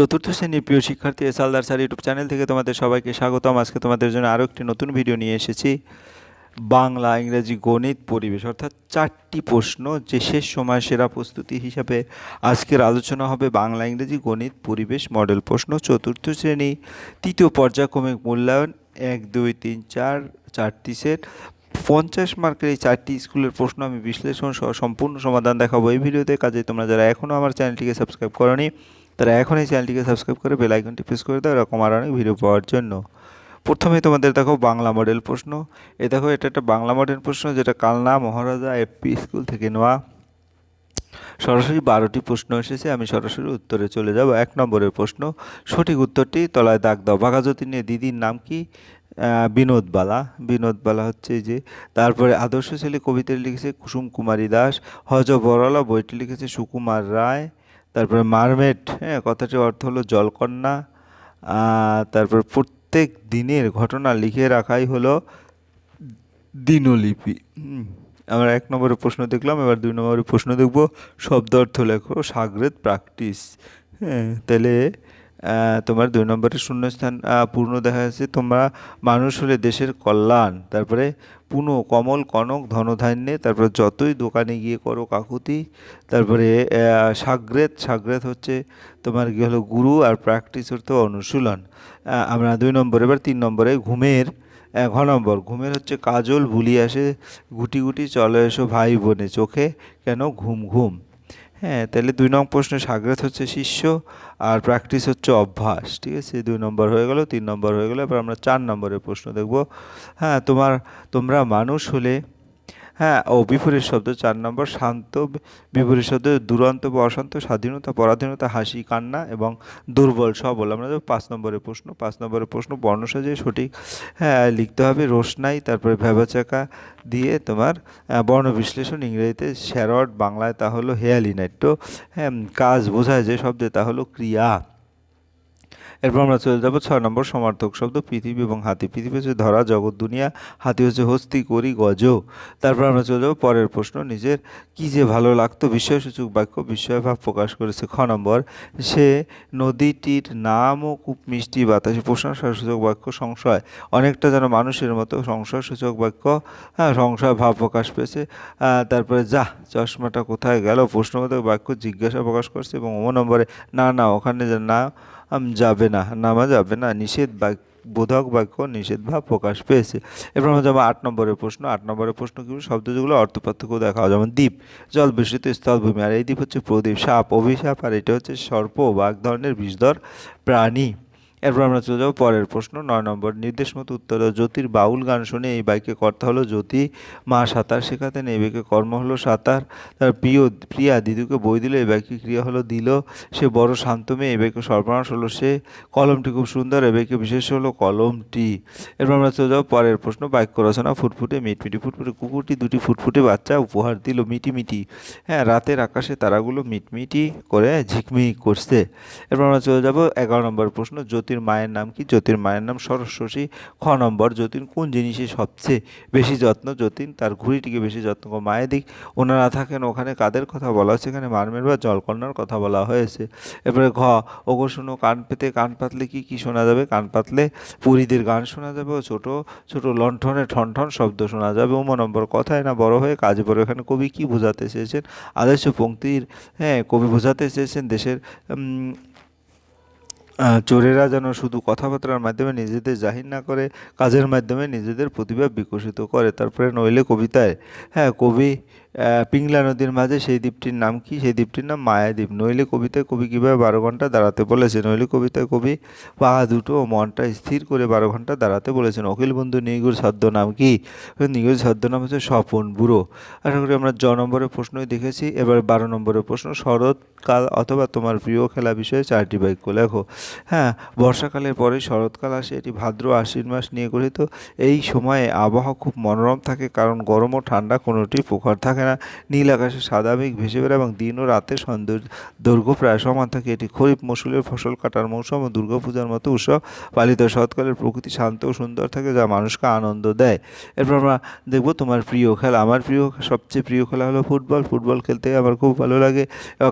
চতুর্থ শ্রেণির প্রিয় শিক্ষার্থী এস আলদার স্যার ইউটিউব চ্যানেল থেকে তোমাদের সবাইকে স্বাগতম। আজকে তোমাদের জন্য আরও একটি নতুন ভিডিও নিয়ে এসেছি। বাংলা, ইংরেজি, গণিত, পরিবেশ অর্থাৎ চারটি প্রশ্ন যে শেষ সময় সেরা প্রস্তুতি হিসাবে আজকের আলোচনা হবে বাংলা, ইংরেজি, গণিত, পরিবেশ মডেল প্রশ্ন চতুর্থ শ্রেণি। তৃতীয় পর্যায়ক্রমিক মূল্যায়ন এক, দুই, তিন, চার চারটি সেট পঞ্চাশ মার্কের এই চারটি স্কুলের প্রশ্ন আমি বিশ্লেষণ সহ সম্পূর্ণ সমাধান দেখাবো এই ভিডিওতে। কাজে তোমরা যারা এখনও আমার চ্যানেলটিকে সাবস্ক্রাইব করনি তারা এখন এই চ্যানেলটিকে সাবস্ক্রাইব করে বেল আইকনটি প্রেস করে দাও, এরকম আর অনেক ভিডিও পাওয়ার জন্য। প্রথমে তোমাদের দেখো বাংলা মডেল প্রশ্ন। এ দেখো, এটা একটা বাংলা মডেল প্রশ্ন, যেটা কালনা মহারাজা এফপি স্কুল থেকে নেওয়া। সরাসরি বারোটি প্রশ্ন এসেছে, আমি সরাসরি উত্তরে চলে যাব। এক নম্বরের প্রশ্ন, সঠিক উত্তরটি তলায় দাগ দাও। বাঘাযতীন নিয়ে দিদির নাম কি? বিনোদবালা বিনোদবালা হচ্ছে যে, তারপরে আদর্শ ছেলে কবিতাটি লিখেছে কুসুম কুমারী দাস। হজ বরলা বইটি লিখেছে সুকুমার রায়। তারপরে মারমেট হ্যাঁ কথাটির অর্থ হলো জলকন্যা। তারপর প্রত্যেক দিনের ঘটনা লিখে রাখাই হলো দিনলিপি। আমরা এক নম্বরের প্রশ্ন দেখলাম, এবার দুই নম্বরের প্রশ্ন দেখব শব্দ অর্থ লেখো, সাগরেদ প্র্যাকটিস। হ্যাঁ তাহলে তোমার দুই নম্বরের শূন্যস্থান পূর্ণ দেখা যাচ্ছে। তোমরা মানুষ হলে দেশের কল্যাণ। তারপরে পুনঃ, কমল, কনক, ধনধান্যে, তারপরে যতই দোকানে গিয়ে করো কাকুতি, তারপরে সাগ্রেত সাগ্রেত হচ্ছে তোমার কী হলো, গুরু আর প্র্যাকটিস হচ্ছে অনুশীলন। আমরা দুই নম্বরে, এবার তিন নম্বরে ঘুমের ঘ নম্বর, ঘুমের হচ্ছে কাজল, ভুলি আসে, গুটি গুটি চলে এসো ভাই বোনে, চোখে কেন ঘুম ঘুম। হ্যাঁ তাহলে দুই নম্বর প্রশ্নে সাগ্রাত হচ্ছে শিষ্য আর প্র্যাকটিস হচ্ছে অভ্যাস, ঠিক আছে? দুই নম্বর হয়ে গেল, তিন নম্বর হয়ে গেল, এবার আমরা চার নম্বরের প্রশ্ন দেখব। হ্যাঁ তোমার, তোমরা মানুষ হলে হ্যাঁ ও বিপরীত শব্দ চার নম্বর, শান্ত, বিপরীত শব্দ দুরন্ত বা অশান্ত, স্বাধীনতা, পরাধীনতা, হাসি, কান্না এবং দুর্বল সবল আমরা পাঁচ নম্বরের প্রশ্ন। পাঁচ নম্বরের প্রশ্ন বর্ণ সাজিয়ে সঠিক হ্যাঁ লিখতে হবে রোশনাই, তারপরে ভ্যাবাচাকা দিয়ে তোমার বর্ণ বিশ্লেষণ ইংরেজিতে শ্যারট বাংলায় তা হলো হেয়ালিনাইট। তো হ্যাঁ কাজ বোঝায় যে শব্দে তা হলো ক্রিয়া। এরপর আমরা চলে যাব ছয় নম্বর সমার্থক শব্দ, পৃথিবী এবং হাতি। পৃথিবী হচ্ছে ধরা, জগৎ, দুনিয়া। হাতি হচ্ছে হস্তি, করি, গজ। তারপর আমরা চলে যাব পরের প্রশ্ন, নিজের কি যে ভালো লাগতো বিস্ময়সূচক বাক্য, বিস্ময় ভাব প্রকাশ করেছে খ নম্বর। সে নদীটির নামও খুব মিষ্টি বাতাসে প্রশংসাসূচক বাক্য, সংশয়। অনেকটা যেন মানুষের মতো সংশয়সূচক বাক্য হ্যাঁ সংশয় ভাব প্রকাশ পেয়েছে। তারপরে যা, চশমাটা কোথায় গেল? প্রশ্নবোধক বাক্য জিজ্ঞাসা প্রকাশ করছে এবং ও নম্বরে, না না, ওখানে যে না যাবে না, নামা যাবে না, নিষেধ বাক্য বোধক বাক্য নিষেধভাব প্রকাশ পেয়েছে। এরপর আমরা যাব আট নম্বরের প্রশ্ন। আট নম্বরের প্রশ্ন কিন্তু শব্দ যেগুলো অর্থ পার্থক্য দেখা হয় যেমন দ্বীপ, জল বিস্তৃত স্থলভূমি। আর এই দ্বীপ হচ্ছে প্রদীপ, সাপ, অভিশাপ। আর এটা হচ্ছে সর্প বা এক ধরনের বিষধর প্রাণী। এরপর আমরা চলে যাব পরের প্রশ্ন। নয় নম্বর, নির্দেশ মতো উত্তর জ্যোতির বাউল গান শুনে এই বাইকে কর্তা হলো জ্যোতি, মা সাঁতার শেখাতেন, এই বাইকে কর্ম হলো সাঁতার। তার প্রিয়, প্রিয়া দিদুকে বই দিল, এই বাইকে ক্রিয়া হলো দিল। সে বড় শান্ত মেয়ে, এই বাইকে সর্বনাশ হলো সে। কলমটি খুব সুন্দর, এই বাইকে বিশেষ হলো কলমটি। এরপর আমরা চলে যাব পরের প্রশ্ন, বাক্য রচনা ফুটফুটে, মিটমিটি ফুটফুটে, কুকুরটি দুটি ফুটফুটে বাচ্চা, উপহার দিল মিটি মিটি হ্যাঁ রাতের আকাশে তারাগুলো মিটমিটি করে, ঝিকমিক করছে। এরপর আমরা চলে যাব এগারো নম্বর প্রশ্ন জ্যোতির মায়ের নাম কি? জ্যোতির মায়ের নাম সরস্বতী। খ নম্বর, যতীন কোন জিনিসে সবচেয়ে বেশি যত্ন? যতীন তার ঘুড়িটিকে বেশি যত্ন করে মায়ের দিক। ওনারা থাকেন ওখানে কাদের কথা বলা হয়েছে? এখানে মারমের বা জলকন্যার কথা বলা হয়েছে। এরপরে ঘ, ওগো শুনো, কান পেতে কান পাতলে কি কি শোনা যাবে? কান পাতলে পুরীদের গান শোনা যাবে। ও ছোটো ছোটো লণ্ঠনে ঠন ঠন শব্দ শোনা যাবে। উম নম্বর, কথায় না বড় হয়ে কাজে বড় এখানে কবি কি বোঝাতে চেয়েছেন? আদর্শ পঙ্ক্তির হ্যাঁ কবি বোঝাতে চেয়েছেন দেশের চোরেরা যেন শুধু কথাবার্তার মাধ্যমে নিজেদের জাহির না করে, কাজের মাধ্যমে নিজেদের প্রতিভা বিকশিত করে। তারপরে নইলে কবিতায় হ্যাঁ কবি পিংলা নদীর মাঝে সেই দ্বীপটির নাম কি? সেই দ্বীপটির নাম মায়াদ্বীপ। নইলে কবিতায় কবি কীভাবে বারো ঘণ্টা দাঁড়াতে বলেছে নইলে কবিতায় কবি পা দুটো ও মনটা স্থির করে বারো ঘণ্টা দাঁড়াতে বলেছেন। অখিল বন্ধু নিগুর নাম কি? নিগুর নাম হচ্ছে স্বপন বুড়ো। আশা করি আমরা জ নম্বরের প্রশ্নই দেখেছি। এবার বারো নম্বরের প্রশ্ন শরৎকাল অথবা তোমার প্রিয় খেলা বিষয়ে চারটি বাক্য লেখো। হ্যাঁ বর্ষাকালের পরে শরৎকাল আসে, এটি ভাদ্র আশ্বিন মাস নিয়ে গঠিত। এই সময়ে আবহাওয়া খুব মনোরম থাকে, কারণ গরম ও ঠান্ডা কোনোটি প্রখর থাকে থাকে না নীল আকাশে সাদা মেঘ ভেসে বেড়ায় এবং দিন ও রাতের সৌন্দর্য দৈর্ঘ্য প্রায় সমান থাকে। এটি খরিফ মৌসুমের ফসল কাটার মৌসুম ও দুর্গাপূজার মতো উৎসব পালিত। শরৎকালের প্রকৃতি শান্ত ও সুন্দর থাকে যা মানুষকে আনন্দ দেয়। এরপর আমরা দেখব তোমার প্রিয় খেলা। আমার প্রিয়, সবচেয়ে প্রিয় খেলা হলো ফুটবল। ফুটবল খেলতে আমার খুব ভালো লাগে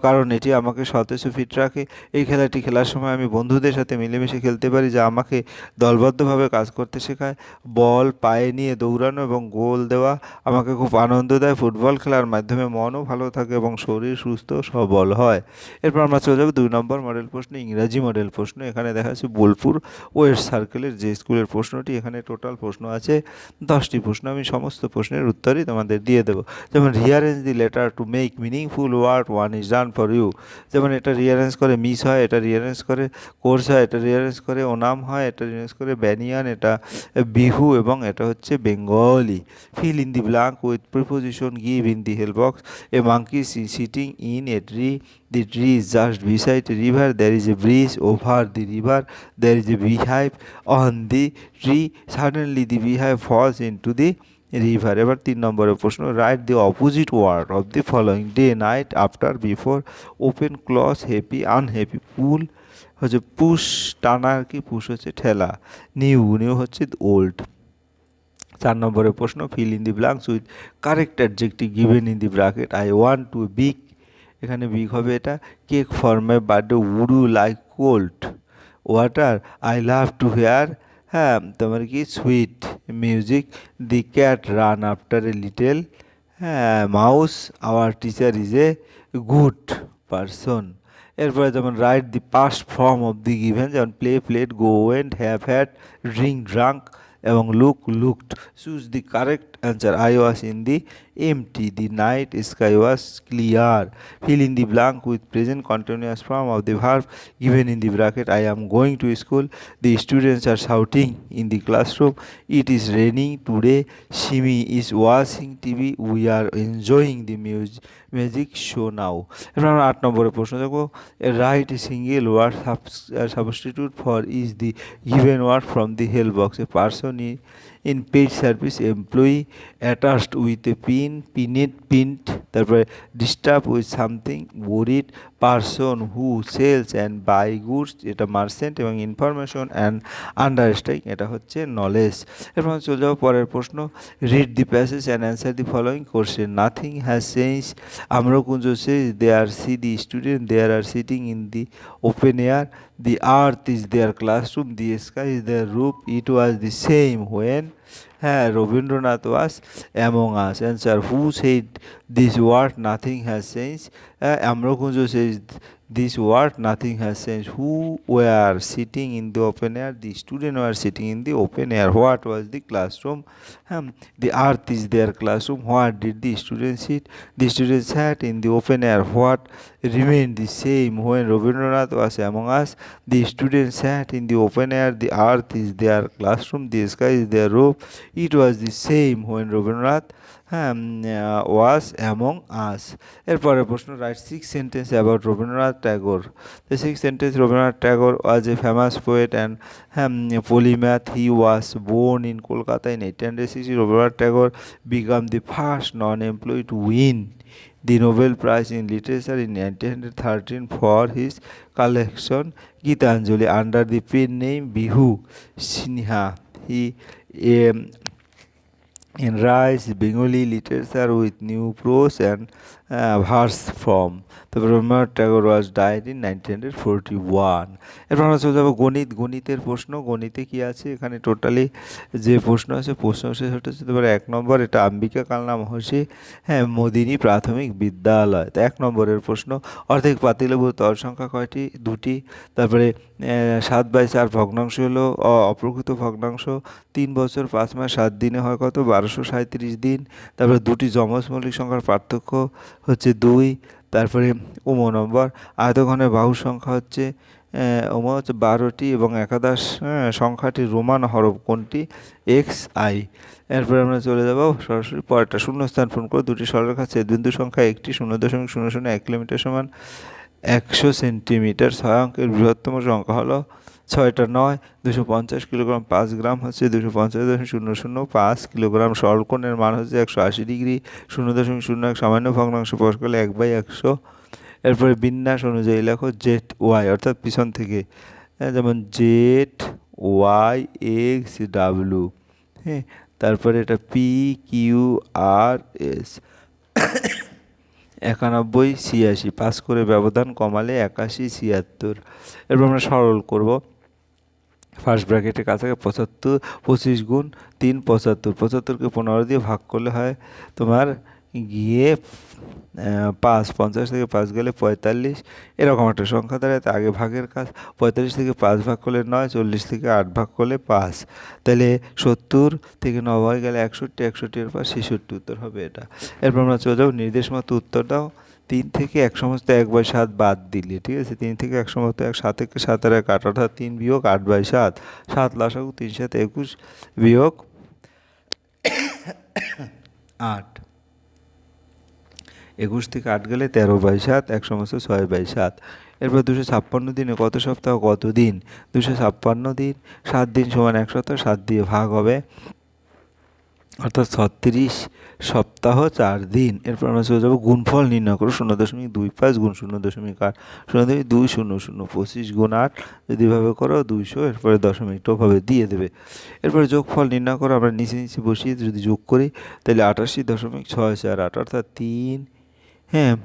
কারণ এটি আমাকে সতেজ ফিট রাখে। এই খেলাটি খেলার সময় আমি বন্ধুদের সাথে মিলেমিশে খেলতে পারি যা আমাকে দলবদ্ধভাবে কাজ করতে শেখায়। বল, পায়ে নিয়ে দৌড়ানো এবং গোল দেওয়া আমাকে খুব আনন্দ দেয়। ফুটবল খেলার মাধ্যমে মনও ভালো থাকে এবং শরীর সুস্থ সবল হয়। এরপর আমরা চলে যাব দুই নম্বর মডেল প্রশ্ন, ইংরাজি মডেল প্রশ্ন। এখানে দেখা যাচ্ছে বোলপুর ওয়েস্ট সার্কেলের যে স্কুলের প্রশ্নটি, এখানে টোটাল প্রশ্ন আছে। দশটি প্রশ্ন, আমি সমস্ত প্রশ্নের উত্তরই তোমাদের দিয়ে দেবো। যেমন rearrange the letter to make meaningful word one is done for you যেমন, এটা রিয়ারেঞ্জ করে মিস হয়, এটা রিয়ারেঞ্জ করে কোর্স হয়, এটা রিয়ারেঞ্জ করে ওনাম হয়, এটা রিয়ারেঞ্জ করে ব্যানিয়ান এটা বিহু এবং এটা হচ্ছে Bengali fill in the blank with preposition give in the help box a monkey sitting in a tree the tree is just beside a river there is a bridge over the river there is a beehive on the tree suddenly the beehive falls into the river এবার তিন নম্বরের প্রশ্ন write the opposite word of the following day night after before open close happy unhappy pull হচ্ছে push টানা আর কি push হচ্ছে ঠেলা। নিউ নিউ হচ্ছে ওল্ড চার নম্বরের প্রশ্ন fill in the blanks with correct adjective given in the bracket I one two big এখানে বিগ হবে এটা। Cake for my birthday would like cold water I love to hear হ্যাঁ তোমার কি? Sweet music the cat ran after a little হ্যাঁ mouse our teacher is a good person এরপরে যেমন write the past form of the given যেমন play played go went have had drink drank এবং look looked choose the answer I was in the empty the night sky was clear fill in the blank with present continuous form of the verb given in the bracket i am going to school the students are shouting in the classroom it is raining today shimi is watching tv we are enjoying the music magic show now এবার আমরা আট নম্বরের প্রশ্ন দেখব right single word substitute for is the given word from the help box a person in paid service employee attached with a pin pinned পিন্ট তারপরে disturb with something worried person who sells and buys goods এটা merchant এবং information and understanding এটা হচ্ছে knowledge এরপর চলে যাব পরের প্রশ্ন। Read the passage and answer the following question nothing has change Amrakunja says they are see the student they are sitting in the open air the earth is their classroom the sky is their roof it was the same when হ্যাঁ Rabindranath was among us answer who said this word nothing has change Amrakunja says this world nothing has changed. Who were sitting in the open air? The students were sitting in the open air. What was the classroom? Um, the earth is their classroom. What did the students sit? The students sat in the open air. What remained the same when Rabindranath was among us? The students sat in the open air. The earth is their classroom. The sky is their roof. It was the same when Rabindranath um, uh, was among us. এরপরের প্রশ্ন write six sentence about Rabindranath Tagore the six sentence Rabindranath Tagore was a famous poet and polymath he was born in kolkata in 1860 Rabindranath Tagore became the first non-employee to win the Nobel Prize in Literature in 1913 for his collection Gitanjali under the pen name Bihu Sinha. He In rice, Bengali literature with new prose and verse form. তবে Rabindranath Tagore was died in nineteen forty one এরপর আমরা চলে যাব গণিত। গণিতের প্রশ্ন। গণিতে কি আছে? এখানে টোটালি যে প্রশ্ন আছে, প্রশ্ন শেষ হচ্ছে তোমার এক নম্বর, এটা আম্বিকা কালনা মহর্ষি হ্যাঁ মোদিনী প্রাথমিক বিদ্যালয়। তো এক নম্বরের প্রশ্ন, অর্ধেক পাতিলেবু তল সংখ্যা কয়টি? দুটি। তারপরে সাত বাই চার ভগ্নাংশ হলো অপ্রকৃত ভগ্নাংশ। তিন বছর পাঁচ মাস, সাত দিনে হয় কত? বারোশো সাঁত্রিশ দিন। তারপরে দুটি যমজ মৌলিক সংখ্যার পার্থক্য হচ্ছে দুই, তারপরে উম নম্বর, আয়তঘনের বাহু সংখ্যা হচ্ছে ওম হচ্ছে বারোটি এবং একাদশ সংখ্যাটি রোমান হরফ কোনটি? X, I. এরপরে আমরা চলে যাব সরাসরি পরেরটা। শূন্যস্থান পূরণ করে দুটি সরলরেখা ছেদবিন্দু সংখ্যা একটি, শূন্য দশমিক শূন্য শূন্য এক কিলোমিটার সমান একশো সেন্টিমিটার। ছয় অঙ্কের বৃহত্তম সংখ্যা হলো ছয়টা নয়, দুশো পঞ্চাশ কিলোগ্রাম পাঁচ গ্রাম হচ্ছে দুশো পঞ্চাশ দশমিক শূন্য শূন্য পাঁচ কিলোগ্রাম সরলকোণের মান হচ্ছে একশো আশি ডিগ্রি, শূন্য দশমিক শূন্য এক সামান্য ভগ্নাংশ প্রকাশ করলে এক বাই একশো। এরপরে বিন্যাস অনুযায়ী লেখো জেড ওয়াই, অর্থাৎ পিছন থেকে হ্যাঁ যেমন জেড ওয়াই এক্স ডাব্লু হ্যাঁ তারপরে এটা পি কিউ আর এস, একানব্বই ছিয়াশি পাস করে ব্যবধান কমালে একাশি ছিয়াত্তর। এরপর আমরা সরল করব। ফার্স্ট ব্র্যাকেটের কাছে পঁচাত্তর, পঁচিশ গুণ তিন, পঁচাত্তর। পঁচাত্তরকে পনেরো দিয়ে ভাগ করলে হয় তোমার গিয়ে পাঁচ, পঞ্চাশ থেকে পাঁচ গেলে পঁয়তাল্লিশ। এরকম একটা সংখ্যা দাঁড়ায়। আগে ভাগের কাজ, পঁয়তাল্লিশ থেকে পাঁচ ভাগ করলে নয়, চল্লিশ থেকে আট ভাগ করলে পাঁচ। তাহলে সত্তর থেকে নব্বই গেলে একষট্টি একষট্টির পর ছেষট্টি উত্তর হবে এটা। এরপর আমরা চলে যাব, নির্দেশ মতো উত্তর দাও। তিন থেকে এক সমস্ত এক বাই সাত বাদ দিলে, ঠিক আছে? তিন থেকে এক সমস্ত এক, সাত থেকে সাতের এক, আট, অর্থাৎ তিন বিয়োগ আট বাই সাত। সাত লাসাগু তিন সাত একুশ বিয়োগ আট। একুশ থেকে আট গেলে তেরো বাই সাত, এক সমস্ত ছয় বাই সাত। এরপর দুশো ছাপ্পান্ন দিনে কত সপ্তাহ, কত দিন? দুশো ছাপ্পান্ন দিন, সাত দিন সমান এক সপ্তাহ, সাত দিয়ে ভাগ হবে অর্থাৎ ছত্রিশ সপ্তাহ, চার দিন। এরপর আমরা চলে যাব গুণফল নির্ণয় করো, শূন্য দশমিক দুই পাঁচ গুণ শূন্য দশমিক আট। শূন্য দশমিক দুই, শূন্য শূন্য, পঁচিশ গুণ আট। যদি এভাবে করো দুইশো, এরপরে দশমিকটা ওভাবে দিয়ে দেবে। এরপরে যোগফল নির্ণয় করো, আমরা নিচে নিচে বসিয়ে যদি যোগ করি, তাহলে আটাশি দশমিক ছয় চার আট, অর্থাৎ তিন হ্যাঁ।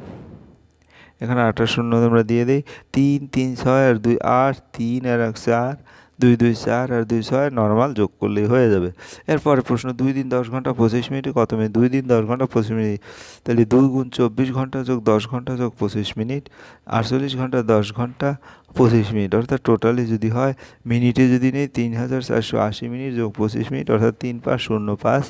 এখানে আঠাশ শূন্য আমরা দিয়ে দিই, তিন তিন, ছয়, আর দুই, আট, তিন, আর এক, চার দুই দুই চার আর দুই ছয় নর্মাল যোগ করলেই হয়ে যাবে। এরপরে প্রশ্ন, দুই দিন দশ ঘণ্টা পঁচিশ মিনিটে, কত মিনিট? দুই দিন দশ ঘণ্টা পঁচিশ মিনিট। তাহলে দুই গুণ চব্বিশ ঘণ্টা যোগ দশ ঘণ্টা যোগ পঁচিশ মিনিট। আটচল্লিশ ঘণ্টা দশ ঘণ্টা পঁচিশ মিনিট। অর্থাৎ টোটালি যদি হয়, মিনিটে যদি নেই, তিন হাজার চারশো আশি মিনিট যোগ পঁচিশ মিনিট, অর্থাৎ তিন পাঁচ শূন্য পাঁচ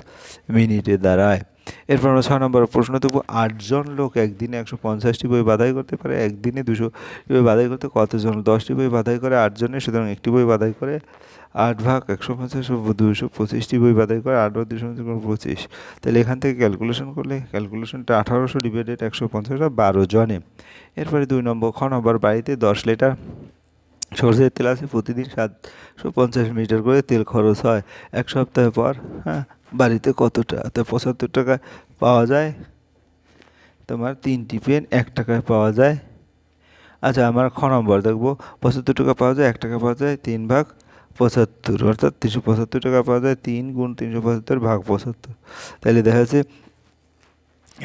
মিনিটে দাঁড়ায়। এরপর আমরা ছয় নম্বর প্রশ্ন দেবো আটজন লোক একদিনে একশো পঞ্চাশটি বই বাধাই করতে পারে, একদিনে দুশো বই বাধাই করতে কতজন? দশটি বই বাধাই করে আটজনের, সুতরাং একটি বই বাধাই করে আট ভাগ একশো পঞ্চাশ দুশো পঁচিশটি বই বাধাই করে আট ভাগ দুশো পঁচিশ তাহলে এখান থেকে ক্যালকুলেশন করলে ক্যালকুলেশনটা আঠারোশো ডিভাইডেড একশো পঞ্চাশ বারো জনে। এরপরে দুই নম্বর, খ নম্বর বাড়িতে দশ লিটার সরষের তেল আছে, প্রতিদিন সাতশো পঞ্চাশ মিটার করে তেল খরচ হয়, এক সপ্তাহ পর হ্যাঁ? বাড়িতে কতটা? তো পঁচাত্তর টাকায় পাওয়া যায়। তোমার তিনটি পেন, এক টাকায় পাওয়া যায়। আচ্ছা আমার খ নম্বর দেখব। পঁচাত্তর টাকা পাওয়া যায়, এক টাকা পাওয়া যায়, তিন ভাগ পঁচাত্তর। অর্থাৎ তিনশো পঁচাত্তর টাকা পাওয়া যায়, তিন গুণ তিনশো পঁচাত্তর ভাগ পঁচাত্তর। তাহলে দেখা যাচ্ছে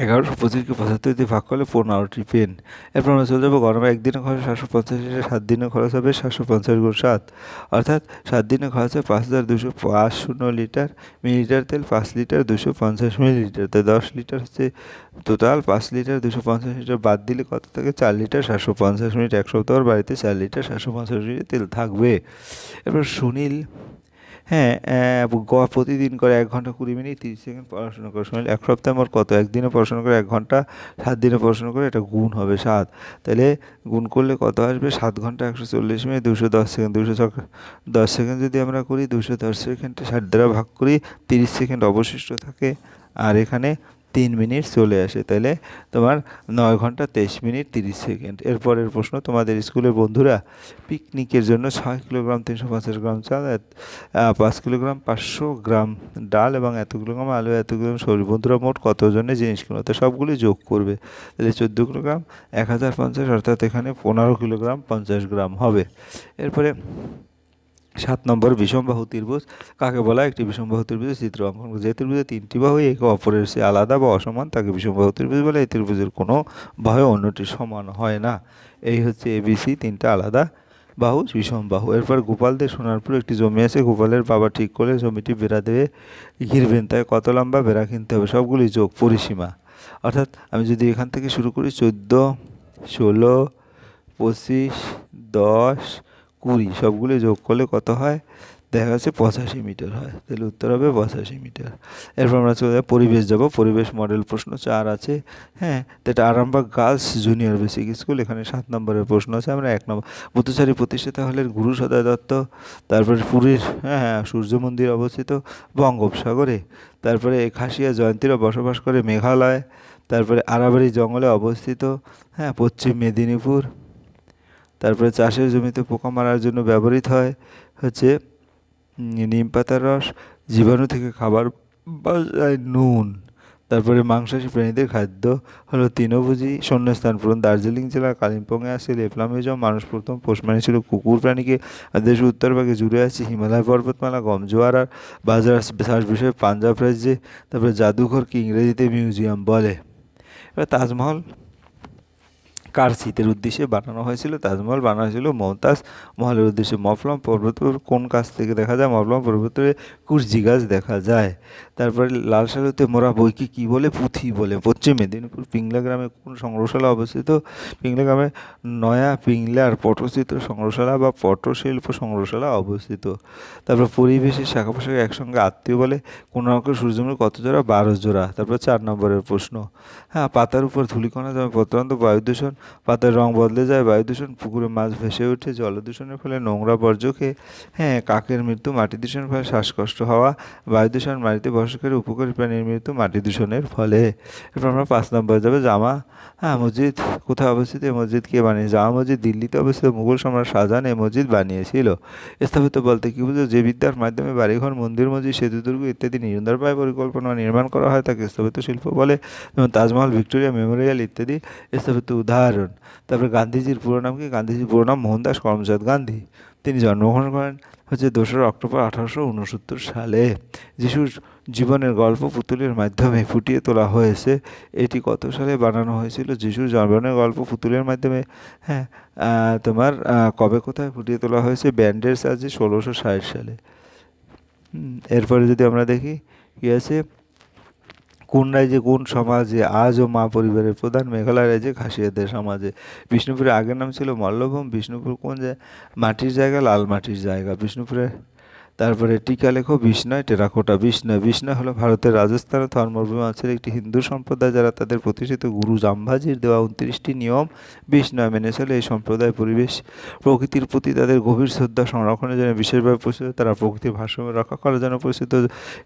এগারোশো পঁচিশকে পঁচাত্তর দিয়ে ভাগ করলে পনেরোটি পেন। এরপর আমরা চলে যাব গরমে একদিনে খরচ সাতশো পঞ্চাশ সাত দিনে খরচ হবে সাতশো পঞ্চাশ গুণ সাত। অর্থাৎ সাত দিনে খরচ হয় পাঁচ হাজার দুশো পাঁচ শূন্য লিটার মিলিটার তেল পাঁচ লিটার দুশো পঞ্চাশ মিলিলিটার। তো দশ লিটার হচ্ছে টোটাল পাঁচ লিটার দুশো পঞ্চাশ লিটার বাদ দিলে কত থাকে? চার লিটার সাতশো পঞ্চাশ মিনিট এক সপ্তাহ বাড়িতে চার লিটার সাতশো পঞ্চাশ মিনিট তেল থাকবে। এরপর সুনীল হ্যাঁ প্রতিদিন করে এক ঘণ্টা কুড়ি মিনিট, তিরিশ সেকেন্ড পড়াশোনা করে। শুনলে এক সপ্তাহে আমার কত? একদিনে পড়াশোনা করে এক ঘণ্টা, সাত দিনে পড়াশোনা করে এটা গুণ হবে সাত। তাহলে গুণ করলে কত আসবে? সাত ঘণ্টা একশো চল্লিশ মিনিট, দুশো দশ সেকেন্ড, দুশো দশ সেকেন্ড যদি আমরা করি, দুশো দশ সেকেন্ডে, ষাট দ্বারা ভাগ করি, তিরিশ সেকেন্ড অবশিষ্ট থাকে। আর এখানে তিন মিনিট চলে আসে। তাহলে তোমার নয় ঘণ্টা তেইশ মিনিট তিরিশ সেকেন্ড। এরপরের প্রশ্ন, তোমাদের স্কুলের বন্ধুরা পিকনিকের জন্য ছয় কিলোগ্রাম, তিনশো পঞ্চাশ গ্রাম চাল পাঁচ কিলোগ্রাম, পাঁচশো গ্রাম ডাল এবং এত কিলোগ্রাম আলু, এত কিলোগ্রাম সবজি। বন্ধুরা মোট কতজনের জিনিস কিনো তো সবগুলি যোগ করবে। তাহলে চোদ্দ কিলোগ্রাম, এক হাজার পঞ্চাশ, অর্থাৎ এখানে পনেরো কিলোগ্রাম, পঞ্চাশ গ্রাম হবে। এরপরে সাত নম্বর বিষমবাহু ত্রিভুজ। কাকে বলা? একটি বিষমবাহু ত্রিভুজের চিত্র অঙ্কন। যে ত্রিভুজে তিনটি বাহু একে অপরের সে আলাদা বা অসমান, তাকে বিষমবাহু ত্রিভুজ বলে। এই ত্রিভুজের কোনো বাহু অন্যটি সমান হয় না। এই হচ্ছে এবিসি তিনটা আলাদা বাহু, বিষম বাহু। এরপর গোপালদের সোনারপুর একটি জমি আছে। গোপালের বাবা ঠিক করলে জমিটি বেড়া দেবে। ঘিরবেন তাই কত লম্বা বেড়া কিনতে হবে? সবগুলি যোগ পরিসীমা। অর্থাৎ আমি যদি এখান থেকে শুরু করি, চোদ্দ, ষোলো, পঁচিশ, দশ কুড়ি, সবগুলো যোগ করলে কত হয়? দেখা যাচ্ছে পঁচাশি মিটার হয়। তাহলে উত্তর হবে পঁচাশি মিটার। এরপর আমরা চলে যাব পরিবেশ যাব পরিবেশ মডেল প্রশ্ন চার আছে। হ্যাঁ এটা Arambagh girls junior basic school. এখানে সাত নম্বরের প্রশ্ন আছে। আমরা এক নম্বর বুদ্ধচারী প্রতিষ্ঠাতা হলেন গুরু সদয় দত্ত, তারপরে পুরীর হ্যাঁ হ্যাঁ সূর্য মন্দির অবস্থিত, বঙ্গোপসাগরে। তারপরে খাসিয়া জয়ন্তীরা বসবাস করে মেঘালয়। তারপরে আরাবাড়ি জঙ্গলে অবস্থিত। হ্যাঁ পশ্চিম মেদিনীপুর। তারপরে চাষের জমিতে পোকা মারার জন্য ব্যবহৃত হয় হচ্ছে নিম পাতার রস, জীবাণু থেকে খাবার নুন, তারপরে মাংসাশী প্রাণীদের খাদ্য হলো তৃণভোজী শূন্যস্থান পূরণ, দার্জিলিং জেলার কালিম্পংয়ে আছে লেপলামিজম মানুষ প্রথম, পোষ ছিল কুকুর প্রাণীকে, আর দেশের উত্তরভাগে জুড়ে আছে হিমালয় পর্বতমালা গম জোয়ার আর বাজার শ্বাস বিষয়ে পাঞ্জাব রাজ্যে, তারপরে জাদুঘরকে ইংরেজিতে মিউজিয়াম বলে। এবার তাজমহল কার শীতের উদ্দেশ্যে বানানো হয়েছিল? তাজমহল বানানো হয়েছিল মমতাজ মহলের উদ্দেশ্যে। মফলম পর্বত কোন কাছ থেকে দেখা যায়? মফলম পর্বতের কুর্জি গাছ দেখা যায়। তারপরে লাল সালুতে মোরা বইকে কী বলে? পুঁথি বলে। পশ্চিম মেদিনীপুর পিংলা গ্রামে কোন সংগ্রহশালা অবস্থিত? পিংলা গ্রামে নয়া পিংলার পটচিত্র সংগ্রহশালা বা পটশিল্প সংগ্রহশালা অবস্থিত। তারপর পরিবেশের শাখা পোশাকে একসঙ্গে আত্মীয় বলে, কোন রকম সূর্যমুখী কত জোড়া? বারো জোড়া। তারপর চার নম্বরের প্রশ্ন হ্যাঁ পাতার উপর ধূলিকণা জমে প্রত্যন্ত বায়ু দূষণ, পাতার রং বদলে যায় বায়ু দূষণ, পুকুরে মাছ ভেসে ওঠে জল দূষণের ফলে নোংরা বর্জ্য খেয়ে হ্যাঁ কাকের মৃত্যু, মাটি দূষণের ফলে শ্বাসকষ্ট হওয়া, বায়ু দূষণ মাটিতে বসবাসকারী উপকারী মৃত্যু মাটি দূষণের ফলে। এরপর আমরা পাঁচ নম্বর যাবে, জামা। হ্যাঁ মসজিদ। কোথায় অবস্থিত এই মসজিদ? কে বানিয়েছে? জামা মসজিদ দিল্লিতে অবস্থিত। মুঘল সম্রাট শাহজাহান এই মসজিদ বানিয়েছিল। স্থাপিত বলতে কি বুঝো যে বিদ্যার মাধ্যমে বাড়িঘর, মন্দির, মসজিদ, সেতু, দুর্গ ইত্যাদি নিরন্তরভাবে পরিকল্পনা নির্মাণ করা হয়, তাকে স্থাপিত শিল্প বলে। যেমন তাজমহল, ভিক্টোরিয়া মেমোরিয়াল ইত্যাদি স্থাপিত উদাহরণ। তারপরে গান্ধীজির পুরো নাম কি? গান্ধীজির পুরো নাম মোহনদাস করমচাঁদ গান্ধী। তিনি জন্মগ্রহণ করেন হচ্ছে দোসরা অক্টোবর আঠারোশো উনসত্তর সালে। যিশুর জীবনের গল্প পুতুলের মাধ্যমে ফুটিয়ে তোলা হয়েছে। এটি কত সালে বানানো হয়েছিল? যিশুর জন্মনের গল্প পুতুলের মাধ্যমে। হ্যাঁ তোমার কবে কোথায় ফুটিয়ে তোলা হয়েছে? ব্যান্ডের সাহায্যে ষোলোশো ষাট সালে। এরপরে যদি আমরা দেখি, কী আছে? কোন রাজ্যে, কোন সমাজে, আজও মা পরিবারের প্রধান মেঘালয় রাজ্যে, খাসিয়াদের সমাজে? বিষ্ণুপুরের আগের নাম ছিল মল্লভূম, বিষ্ণুপুর কোন মাটির জায়গা লাল মাটির জায়গা? বিষ্ণুপুরের তারপরে টিকা লেখো বিষ্ণয়, টেরাকোটা বিষ্ণয়। বিষ্ণয় হলো ভারতের রাজস্থান ধর্মভূমি অঞ্চলের একটি হিন্দু সম্প্রদায় যারা তাদের প্রতিষ্ঠিত গুরু জাম্বাজির দেওয়া উনত্রিশটি নিয়ম বিষ্ণয় মেনে চলে। এই সম্প্রদায় পরিবেশ, প্রকৃতির প্রতি তাদের গভীর শ্রদ্ধা সংরক্ষণের জন্য বিশেষভাবে পরিচিত তারা প্রকৃতির ভারসাম্য রক্ষা করার জন্য পরিচিত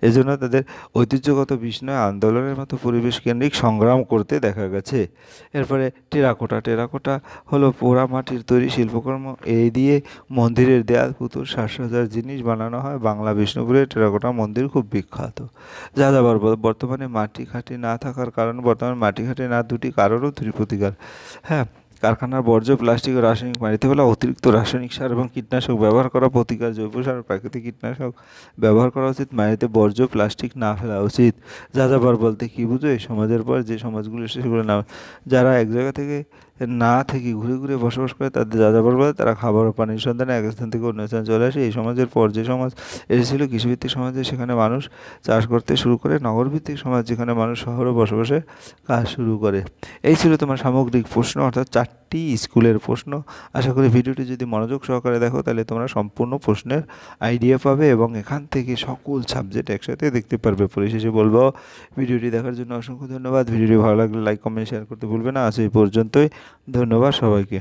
এজন্য তাদের ঐতিহ্যগত বিষ্ণয় আন্দোলনের মতো পরিবেশ কেন্দ্রিক সংগ্রাম করতে দেখা গেছে। এরপরে টেরাকোটা টেরাকোটা হলো পোড়া মাটির তৈরি শিল্পকর্ম। এই দিয়ে মন্দিরের দেয়াল, পুতুল, সাজসজ্জার জিনিস বানানো হয় বাংলা বিষ্ণুপুরের টেরাকোটা মন্দির খুব বিখ্যাত। যাযাবর বল- বর্তমানে মাটি খাঁটি না থাকার কারণ বর্তমানে মাটি খাঁটি না দুটি কারণও দুটি প্রতিকার। হ্যাঁ কারখানার বর্জ্য, প্লাস্টিক ও রাসায়নিক মাটিতে ফেলা অতিরিক্ত রাসায়নিক সার এবং কীটনাশক ব্যবহার করা প্রতিকার, জৈব সার প্রাকৃতিক কীটনাশক ব্যবহার করা উচিত। মাটিতে বর্জ্য, প্লাস্টিক না ফেলা উচিত। যাযাবর বলতে কী বুঝো? এই সমাজের পর যে সমাজগুলো এসে সেগুলো না যারা এক জায়গা থেকে না থেকে ঘুরে ঘুরে বসবাস করে তাদের যা যাযাবর বলে তারা খাবার ও পানির সন্ধানে এক স্থান থেকে অন্য স্থানে চলে আসে। এই সমাজের পর যে সমাজ এসেছিল কৃষিভিত্তিক সমাজে সেখানে মানুষ চাষ করতে শুরু করে, নগরভিত্তিক সমাজ যেখানে মানুষ শহরে বসবাসে কাজ শুরু করে। এই ছিল তোমার সামগ্রিক প্রশ্ন, অর্থাৎ চারটি স্কুলের প্রশ্ন। আশা করি ভিডিওটি যদি মনোযোগ সহকারে দেখো, তাহলে তোমরা সম্পূর্ণ প্রশ্নের আইডিয়া পাবে এবং এখান থেকে সকল সাবজেক্ট একসাথে দেখতে পারবে। পরিশেষে বলব, ভিডিওটি দেখার জন্য অসংখ্য ধন্যবাদ। ভিডিওটি ভালো লাগলে লাইক কমেন্ট শেয়ার করতে ভুলবে না। আজ এই পর্যন্তই। ধন্যবাদ সবাইকে।